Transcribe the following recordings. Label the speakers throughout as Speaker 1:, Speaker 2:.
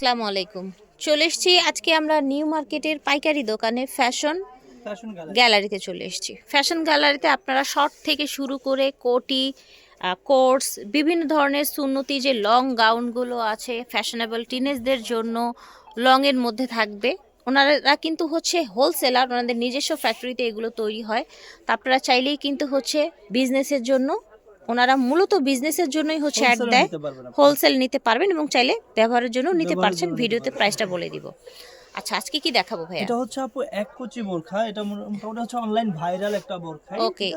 Speaker 1: আসসালামু আলাইকুম। চলে এসেছি আজকে আমরা নিউ মার্কেটের পাইকারি দোকানে ফ্যাশন গ্যালারিতে চলে এসেছি। ফ্যাশন গ্যালারিতে আপনারা শর্ট থেকে শুরু করে কোটি কোর্স বিভিন্ন ধরনের সুন্নতি যে লং গাউনগুলো আছে ফ্যাশনেবল টিনেজদের জন্য লংয়ের মধ্যে থাকবে। ওনারা কিন্তু হচ্ছে হোলসেলার ওনাদের নিজস্ব ফ্যাক্টরিতে এগুলো তৈরি হয়। তা আপনারা চাইলেই কিন্তু হচ্ছে বিজনেসের জন্য ওনারা মূলত বিজনেসের জন্যই হচ্ছে অ্যাড দেয়। হোলসেল নিতে পারবেন এবং চাইলে ব্যবহারের জন্য নিতে পারছেন ভিডিওতে। প্রাইসটা বলে দিব আচ্ছা আজকে কি দেখাবো ভাইয়া?
Speaker 2: এটা হচ্ছে আপু এক কুচি বোরখা এটা মোটামুটি হচ্ছে অনলাইন ভাইরাল একটা বোরখা
Speaker 1: ওকে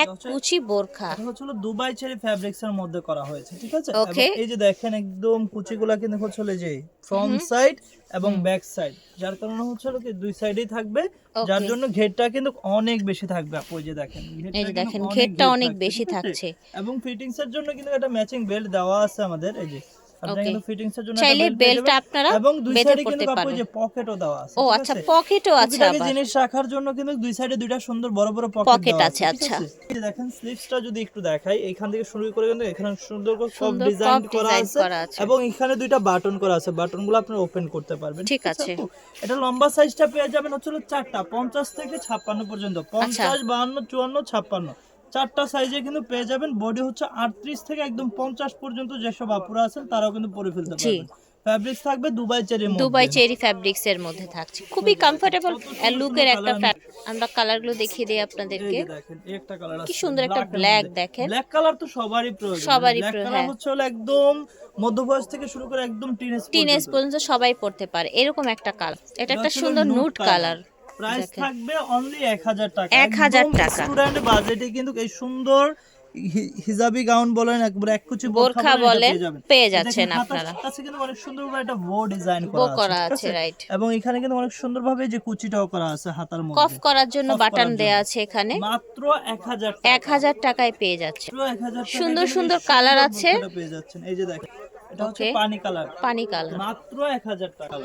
Speaker 1: এক কুচি বোরখা।
Speaker 2: এটা হচ্ছে দুবাই চেরি ফ্যাব্রিক্স এর মধ্যে করা হয়েছে ঠিক আছে. এই যে দেখেন একদম কুচিগুলা কিন্তু হচ্ছে যে ফ্রন্ট সাইড এবং ব্যাক সাইড যার কারণে হচ্ছে কি দুই সাইডেই থাকবে যার জন্য ঘেরটা কিন্তু অনেক বেশি থাকবে আপু এই যে দেখেন
Speaker 1: এই যে দেখেন
Speaker 2: অনেক
Speaker 1: ঘেরটা অনেক বেশি থাকছে।
Speaker 2: এবং ফিটিংস এর জন্য কিন্তু একটা ম্যাচিং বেল্ট দেওয়া আছে আমাদের এই যে।
Speaker 1: চাইলে বেল্টটা আপনারা
Speaker 2: এবং দুই সাইডে কিন্তু আপু যে পকেটও দেওয়া আছে
Speaker 1: ও আচ্ছা পকেটও আছে আবার
Speaker 2: জিনিস রাখার জন্য কিন্তু দুই সাইডে দুইটা সুন্দর বড় বড় পকেট
Speaker 1: আছে, আচ্ছা।
Speaker 2: দেখেন স্লিভসটা যদি একটু দেখাই এখান থেকে শুরু করে কিন্তু এখানে সুন্দর করে সব ডিজাইন করা আছে এবং এখানে দুইটা বাটন করা আছে। বাটনগুলো আপনারা ওপেন করতে পারবেন
Speaker 1: ঠিক আছে।
Speaker 2: এটা লম্বা সাইজটা পেয়ে যাবেন হচ্ছে চারটা পঞ্চাশ থেকে ছাপ্পান্ন পর্যন্ত।
Speaker 1: আচ্ছা।
Speaker 2: পঞ্চাশ বাহান্ন চুয়ান্ন ছাপ্পান্ন। চারটা সাইজে কিন্তু পেয়ে যাবেন। বডি হচ্ছে আটত্রিশ থেকে একদম পঞ্চাশ পর্যন্ত যেসব আপুরা আছেন তারাও কিন্তু পরে ফেলতে পারবেন। ফ্যাব্রিক্স থাকবে Dubai cherry
Speaker 1: Dubai cherry fabrics এর মধ্যে থাকছে। খুবই কমফোর্টেবল লুকের একটা। আমরা কালারগুলো দেখিয়ে দিই আপনাদেরকে।
Speaker 2: একটা কালার
Speaker 1: কি সুন্দর একটা black দেখেন।
Speaker 2: ব্ল্যাক কালার তো সবারই প্রয়োজন।
Speaker 1: সবারই
Speaker 2: ব্ল্যাক
Speaker 1: প্রয়োজন,
Speaker 2: কালার
Speaker 1: হ্যাঁ।
Speaker 2: হচ্ছে একদম মধ্যবয়স থেকে শুরু করে একদম টিনেজ
Speaker 1: টিনেজ পর্যন্ত। সবাই পড়তে পারে। এরকম একটা কালার এটা একটা সুন্দর নুট কালার
Speaker 2: প্রাইস থাকবে অনলি 1000 টাকা।
Speaker 1: 1000 টাকা।
Speaker 2: স্টুডেন্ট বাজেটে কিন্তু এই সুন্দর হিজাবি গাউন বলেন একবার এক কুচি
Speaker 1: বোরখা
Speaker 2: বলেন, পেয়ে
Speaker 1: যাচ্ছেন আপনারা।
Speaker 2: কাছে কিন্তু অনেক সুন্দর করে একটা বো ডিজাইন করা আছে
Speaker 1: right.
Speaker 2: এবং এখানে কিন্তু অনেক সুন্দরভাবে যে কুচিটাও করা আছে হাতার মধ্যে।
Speaker 1: কফ করার জন্য বাটন দেয়া আছে এখানে।
Speaker 2: মাত্র 1000
Speaker 1: এক হাজার টাকায় পেয়ে যাচ্ছে।
Speaker 2: 1000
Speaker 1: সুন্দর সুন্দর কালার আছে।
Speaker 2: পেয়ে যাচ্ছেন। এই যে দেখেন এটা হচ্ছে পানি কালার
Speaker 1: পানি কালার
Speaker 2: মাত্র 1000 টাকা।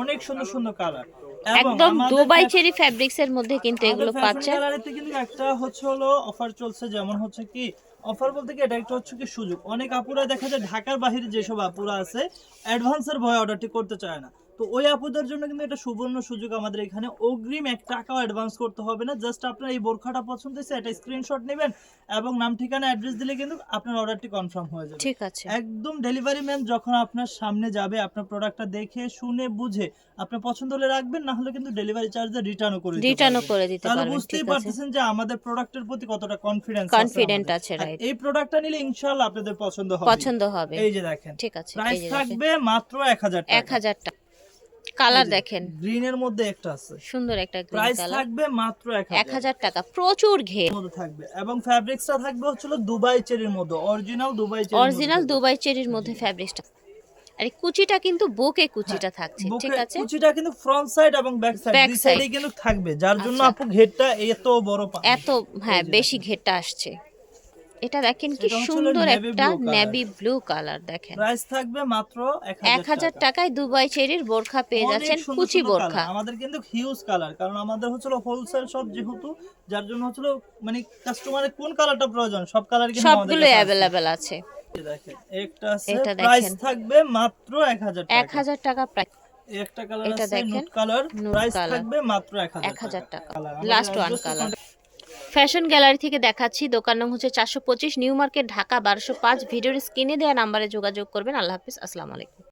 Speaker 2: অনেক সুন্দর সুন্দর কালার
Speaker 1: একদম দুবাই চেরি ফ্যাব্রিক্স এর মধ্যে কিন্তু এগুলো পাচ্ছেন।
Speaker 2: গ্যালারিতে কিন্তু একটা হচ্ছে হলো অফার চলছে যেমন হচ্ছে কি অফার বলতে কি এটা একটা হচ্ছে কি সুযোগ। অনেক আপুরা দেখা যায় ঢাকার বাহিরে যেসব আপুরা আছে অ্যাডভান্সের ভয়ে অর্ডারটি করতে চায় না। তো ওই আপুদের জন্য কিন্তু এটা সুবর্ণ সুযোগ আমাদের এখানে। অগ্রিম এক টাকাও অ্যাডভান্স করতে হবে না। জাস্ট আপনার এই বোরখাটা পছন্দ হয়েছে এটা স্ক্রিনশট নেবেন এবং নাম ঠিকানা অ্যাড্রেস দিলে কিন্তু আপনার অর্ডারটি কনফার্ম হয়ে যাবে।
Speaker 1: ঠিক আছে।
Speaker 2: একদম ডেলিভারি ম্যান যখন আপনার সামনে যাবে আপনার প্রোডাক্টটা দেখে শুনে বুঝে আপনার পছন্দ হলে রাখবেন না হলে কিন্তু ডেলিভারি চার্জে রিটার্নও করে দিতে
Speaker 1: রিটার্নও করে দিতে
Speaker 2: তাহলে বুঝতেই পারতেছেন যে আমাদের প্রোডাক্টের প্রতি কতটা কনফিডেন্স
Speaker 1: কনফিডেন্ট আছে, right.
Speaker 2: এই প্রোডাক্টটা নিলে ইনশাআল্লাহ আপনাদের পছন্দ হবে।
Speaker 1: পছন্দ হবে।
Speaker 2: এই যে দেখেন।
Speaker 1: ঠিক আছে
Speaker 2: প্রাইস থাকবে মাত্র 1000 টাকা।
Speaker 1: এক হাজার টাকা। কালার দেখেন।
Speaker 2: গ্রিন এর মধ্যে একটা আছে।
Speaker 1: সুন্দর একটা গ্রিন
Speaker 2: প্রাইস থাকবে মাত্র 1000
Speaker 1: এক হাজার টাকা। প্রচুর ঘের।
Speaker 2: মধ্যে থাকবে। এবং ফ্যাব্রিক্সটা থাকবে হচ্ছে দুবাই চেরির মধ্যে। Original Dubai cherry
Speaker 1: original Dubai চেরির মধ্যে ফ্যাব্রিক্সটা আর কুচিটা কিন্তু বুকে কুচিটা থাকছে ঠিক আছে?
Speaker 2: কুচিটা কিন্তু ফ্রন্ট সাইড এবং ব্যাক সাইড দুই সাইডে কিন্তু থাকবে। যার জন্য
Speaker 1: আচ্ছা।
Speaker 2: আপু ঘেরটা এত বড়
Speaker 1: এত হ্যাঁ বেশি ঘেরটা আসছে। এটা দেখেন কি সুন্দর একটা নেভি ব্লু কালার দেখেন।
Speaker 2: প্রাইস থাকবে মাত্র
Speaker 1: এক হাজার টাকায় দুবাই চেরির বোরখা পেয়ে যাচ্ছেন কুচি বোরখা।
Speaker 2: আমাদের কিন্তু হিউজ কালার কারণ আমাদের হচ্ছিল হোলসেল শপ যেহেতু যার জন্য হচ্ছিল মানে কাস্টমারের কোন কালারটা প্রয়োজন সব কালার কিন্তু আমাদের
Speaker 1: সবগুলো
Speaker 2: কাছে আছে। একটা আছে প্রাইস থাকবে মাত্র 1000 টাকা।
Speaker 1: এক হাজার টাকা প্রায়
Speaker 2: এই একটা কালার আছে নুট কালার প্রাইস থাকবে মাত্র 1000
Speaker 1: এক হাজার টাকা। Last one colour fashion gallery থেকে দেখাচ্ছি। দোকান নং হচ্ছে চারশো পঁচিশ, নিউ মার্কেট, ঢাকা, বারোশো পাঁচ। ভিডিওর স্ক্রিনে দেওয়া নাম্বারে যোগাযোগ করবেন। আল্লাহ হাফিজ। আসসালামু আলাইকুম।